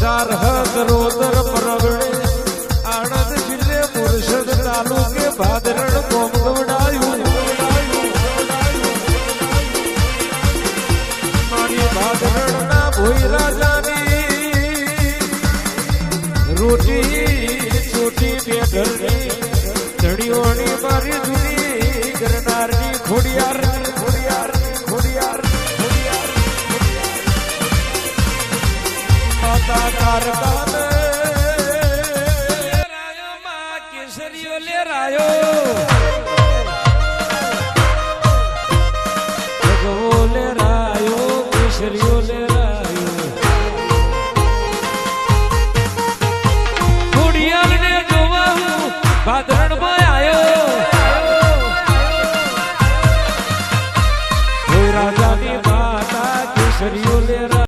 હત રોદર પ્રગણે આણંદ જિલ્લે મુરશદ તાલુકે ભાદરણ કોમ ગવડાયું મારી ભાદરણના ભોઈ રાજાની રોટી છોટી બે ઘરની ધડીઓની મારી જૂની ગરનારની ખોડિયાર હું ભાદરણમાં આવ્યો કોઈ રાજાની કેસરીઓ